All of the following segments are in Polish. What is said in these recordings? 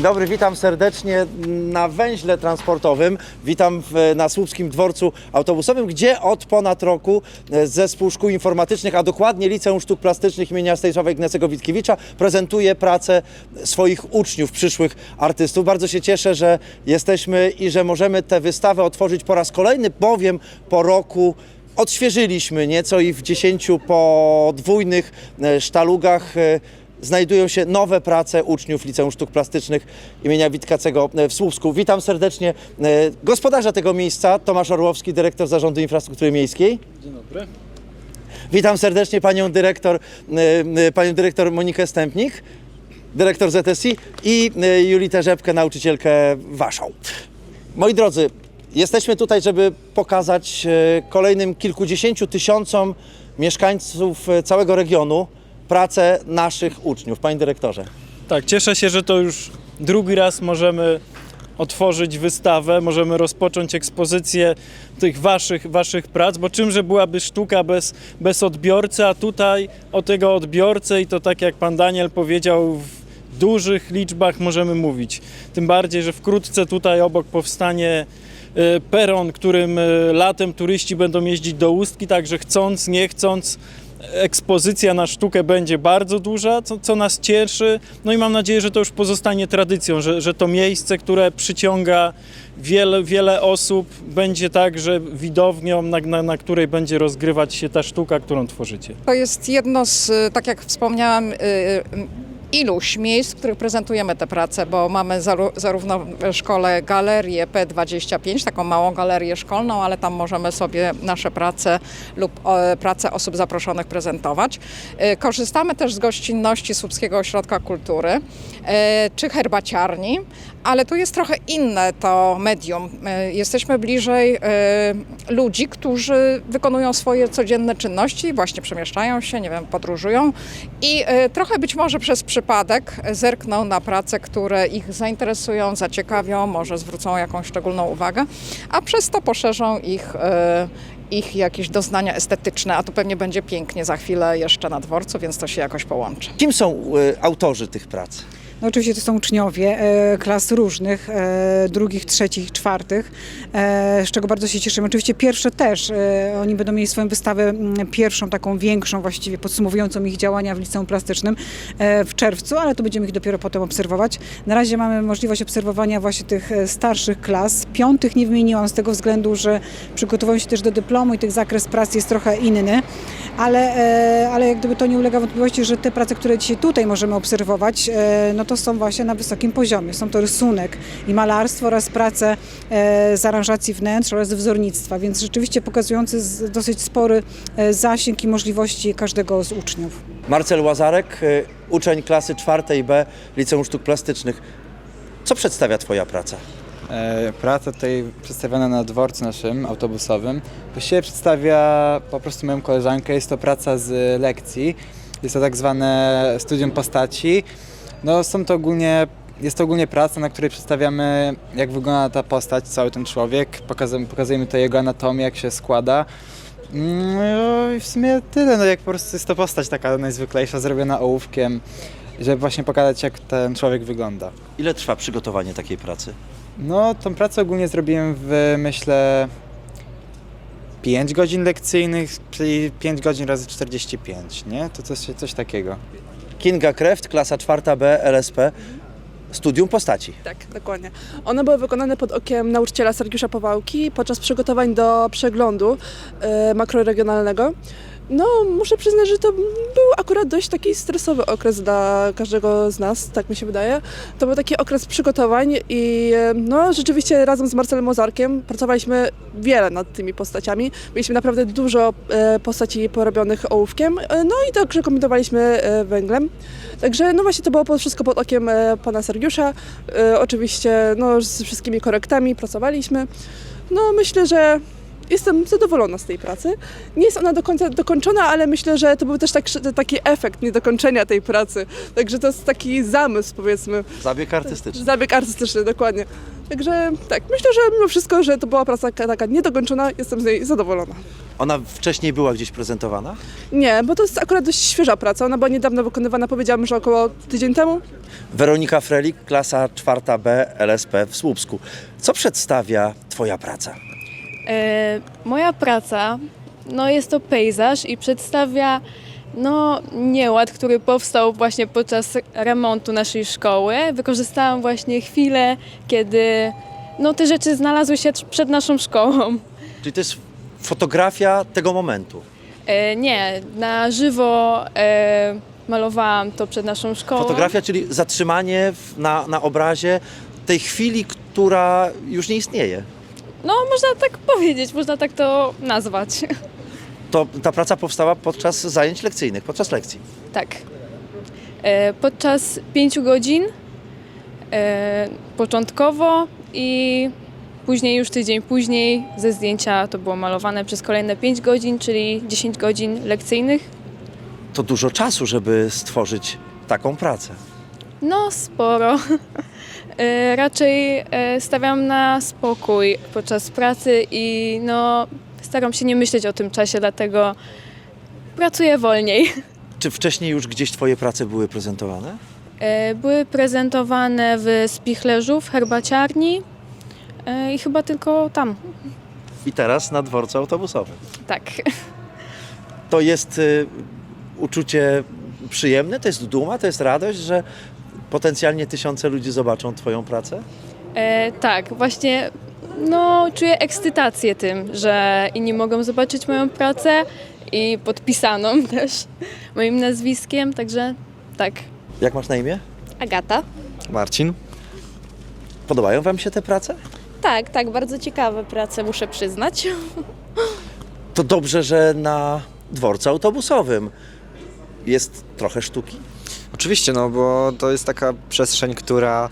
Dzień dobry, witam serdecznie na węźle transportowym. Witam w, na Słupskim Dworcu Autobusowym, gdzie od ponad roku e, Zespół Szkół Informatycznych, a dokładnie Liceum Sztuk Plastycznych imienia Stanisława Ignacego Witkiewicza prezentuje pracę swoich uczniów, przyszłych artystów. Bardzo się cieszę, że jesteśmy i że możemy tę wystawę otworzyć po raz kolejny, bowiem po roku odświeżyliśmy nieco i w dziesięciu podwójnych e, sztalugach e, znajdują się nowe prace uczniów Liceum Sztuk Plastycznych imienia Witkacego w Słupsku. Witam serdecznie e, gospodarza tego miejsca, Tomasz Orłowski, dyrektor Zarządu Infrastruktury Miejskiej. Dzień dobry. Witam serdecznie panią dyrektor, e, e, panią dyrektor Monikę Stępnik, dyrektor ZSI i Julitę Rzepkę, nauczycielkę waszą. Moi drodzy, jesteśmy tutaj, żeby pokazać kolejnym kilkudziesięciu tysiącom mieszkańców całego regionu pracę naszych uczniów. Panie dyrektorze. Tak, cieszę się, że to już drugi raz możemy otworzyć wystawę, możemy rozpocząć ekspozycję tych waszych, waszych prac, bo czymże byłaby sztuka bez, bez odbiorcy, a tutaj o tego odbiorcę i to tak jak pan Daniel powiedział, w dużych liczbach możemy mówić. Tym bardziej, że wkrótce tutaj obok powstanie e, peron, którym e, latem turyści będą jeździć do Ustki, także chcąc, nie chcąc, ekspozycja na sztukę będzie bardzo duża, co, co nas cieszy. No i mam nadzieję, że to już pozostanie tradycją, że, że to miejsce, które przyciąga wiele, wiele osób, będzie także widownią, na, na, na której będzie rozgrywać się ta sztuka, którą tworzycie. To jest jedno z, tak jak wspomniałam, y, iluś miejsc, w których prezentujemy te prace, bo mamy zarówno w szkole galerię P25, taką małą galerię szkolną, ale tam możemy sobie nasze prace lub prace osób zaproszonych prezentować. E, Korzystamy też z gościnności Słupskiego Ośrodka Kultury e, czy herbaciarni, ale tu jest trochę inne to medium. E, Jesteśmy bliżej ludzi, którzy wykonują swoje codzienne czynności, właśnie przemieszczają się, nie wiem, podróżują i trochę być może przez przypadek zerkną na prace, które ich zainteresują, zaciekawią, może zwrócą jakąś szczególną uwagę, a przez to poszerzą ich e, ich jakieś doznania estetyczne, a tu pewnie będzie pięknie za chwilę jeszcze na dworcu, więc to się jakoś połączy. Kim są e, autorzy tych prac? No oczywiście to są uczniowie e, klas różnych, e, drugich, trzecich, czwartych, e, z czego bardzo się cieszymy. Oczywiście pierwsze też, oni będą mieli swoją wystawę pierwszą, taką większą właściwie, podsumowującą ich działania w liceum plastycznym w czerwcu, ale to będziemy ich dopiero potem obserwować. Na razie mamy możliwość obserwowania właśnie tych starszych klas. Piątych nie wymieniłam z tego względu, że przygotowują się też do dyplomu i tych zakres prac jest trochę inny, ale, ale jak gdyby to nie ulega wątpliwości, że te prace, które dzisiaj tutaj możemy obserwować, no to są właśnie na wysokim poziomie. Są to rysunek i malarstwo oraz prace e, z aranżacji wnętrz oraz wzornictwa, więc rzeczywiście pokazujący dosyć spory e, zasięg i możliwości każdego z uczniów. Marcel Łazarek, e, uczeń klasy czwartej B Liceum Sztuk Plastycznych. Co przedstawia Twoja praca? Praca tutaj przedstawiona na dworcu naszym autobusowym właściwie przedstawia po prostu moją koleżankę. Jest to praca z lekcji. Jest to tak zwane studium postaci. No są to ogólnie, jest to ogólnie praca, na której przedstawiamy jak wygląda ta postać, cały ten człowiek. Pokazujemy, pokazujemy to jego anatomię, jak się składa. No i w sumie tyle, no jak po prostu jest to postać taka najzwyklejsza, zrobiona ołówkiem, żeby właśnie pokazać jak ten człowiek wygląda. Ile trwa przygotowanie takiej pracy? No, tą pracę ogólnie zrobiłem w, myślę, 5 godzin lekcyjnych, czyli 5 godzin razy 45, nie? To coś, coś takiego. Kinga Kreft, klasa czwarta B LSP. Studium postaci. Tak, dokładnie. One były wykonane pod okiem nauczyciela Sergiusza Powałki podczas przygotowań do przeglądu e, makroregionalnego. No, muszę przyznać, że to był akurat dość taki stresowy okres dla każdego z nas, tak mi się wydaje. To był taki okres przygotowań i no, rzeczywiście razem z Marcelem Mozarkiem pracowaliśmy wiele nad tymi postaciami. Mieliśmy naprawdę dużo e, postaci porobionych ołówkiem, e, no i także kombinowaliśmy e, węglem. Także no właśnie to było wszystko pod okiem pana Sergiusza. Oczywiście no, z wszystkimi korektami pracowaliśmy. No myślę, że jestem zadowolona z tej pracy. Nie jest ona do końca dokończona, ale myślę, że to był też tak, taki efekt niedokończenia tej pracy. Także to jest taki zamysł powiedzmy, Zabieg artystyczny. zabieg artystyczny, dokładnie. Także tak, myślę, że mimo wszystko, że to była praca taka- niedokończona, jestem z niej zadowolona. Ona wcześniej była gdzieś prezentowana? Nie, bo to jest akurat dość świeża praca, ona była niedawno wykonywana, powiedziałabym, że około tydzień temu. Weronika Frelik, klasa 4B LSP w Słupsku. Co przedstawia Twoja praca? E, moja praca no jest to pejzaż i przedstawia no, nieład, który powstał właśnie podczas remontu naszej szkoły. Wykorzystałam właśnie chwilę, kiedy no, te rzeczy znalazły się przed naszą szkołą. Czyli to jest fotografia tego momentu. E, nie, na żywo e, malowałam to przed naszą szkołą. Fotografia, czyli zatrzymanie na, na obrazie tej chwili, która już nie istnieje. No, można tak powiedzieć, można tak to nazwać. To ta praca powstała podczas zajęć lekcyjnych, podczas lekcji. Tak. E, podczas pięciu godzin e, początkowo i później już tydzień później ze zdjęcia to było malowane przez kolejne 5 godzin, czyli 10 godzin lekcyjnych. To dużo czasu, żeby stworzyć taką pracę. No, sporo. E, raczej e, stawiam na spokój podczas pracy i no, staram się nie myśleć o tym czasie, dlatego pracuję wolniej. Czy wcześniej już gdzieś Twoje prace były prezentowane? E, Były prezentowane w Spichlerzu, w herbaciarni i chyba tylko tam. I teraz na dworcu autobusowym. Tak. To jest y, uczucie przyjemne, to jest duma, to jest radość, że potencjalnie tysiące ludzi zobaczą Twoją pracę? E, tak, właśnie no, czuję ekscytację tym, że inni mogą zobaczyć moją pracę i podpisaną też moim nazwiskiem, także tak. Jak masz na imię? Agata. Marcin. Podobają Wam się te prace? Tak, tak, bardzo ciekawe prace, muszę przyznać. To dobrze, że na dworcu autobusowym jest trochę sztuki. Oczywiście, no bo to jest taka przestrzeń, która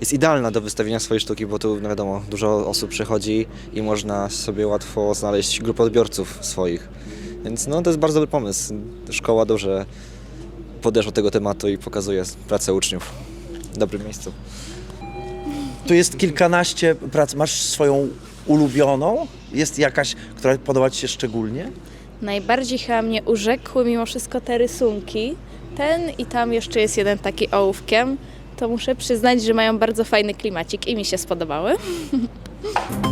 jest idealna do wystawienia swojej sztuki, bo tu, no wiadomo, dużo osób przychodzi i można sobie łatwo znaleźć grupę odbiorców swoich. Więc no to jest bardzo dobry pomysł. Szkoła dobrze podeszła do tego tematu i pokazuje pracę uczniów w dobrym miejscu. Tu jest kilkanaście prac. Masz swoją ulubioną? Jest jakaś, która podoba Ci się szczególnie? Najbardziej chyba mnie urzekły mimo wszystko te rysunki. Ten i tam jeszcze jest jeden taki ołówkiem. To muszę przyznać, że mają bardzo fajny klimacik i mi się spodobały.